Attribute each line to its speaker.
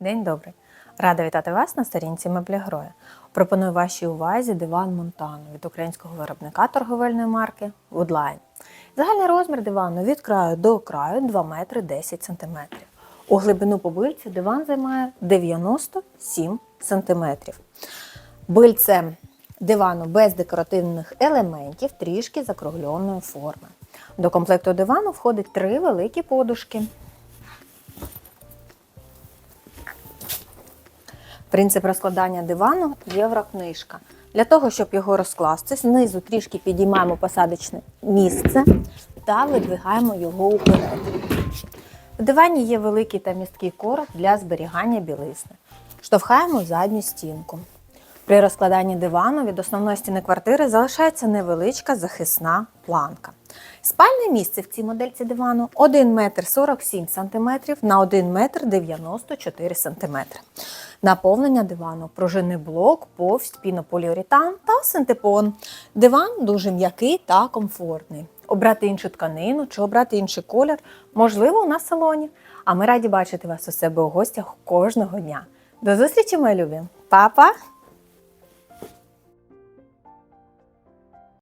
Speaker 1: День добрий! Рада вітати вас на сторінці Меблігроя. Пропоную вашій увазі диван Монтано від українського виробника торговельної марки Woodline. Загальний розмір дивану від краю до краю 2 метри 10 см. У глибину по бильці диван займає 97 см. Бильце дивану без декоративних елементів, трішки закругленої форми. До комплекту дивану входить три великі подушки. Принцип розкладання дивану єврокнижка. Для того, щоб його розкласти, знизу трішки підіймаємо посадочне місце та видвигаємо його уперед. В дивані є великий та місткий короб для зберігання білизни. Штовхаємо задню стінку. При розкладанні дивану від основної стіни квартири залишається невеличка захисна планка. Спальне місце в цій модельці дивану 1 метр 47 см на 1 метр 94 см. Наповнення дивану пружинний блок, повсть, пінополіуретан та синтепон. Диван дуже м'який та комфортний. Обрати іншу тканину чи обрати інший колір можливо у нас салоні. А ми раді бачити вас у себе у гостях кожного дня. До зустрічі, мої любі! Па-па!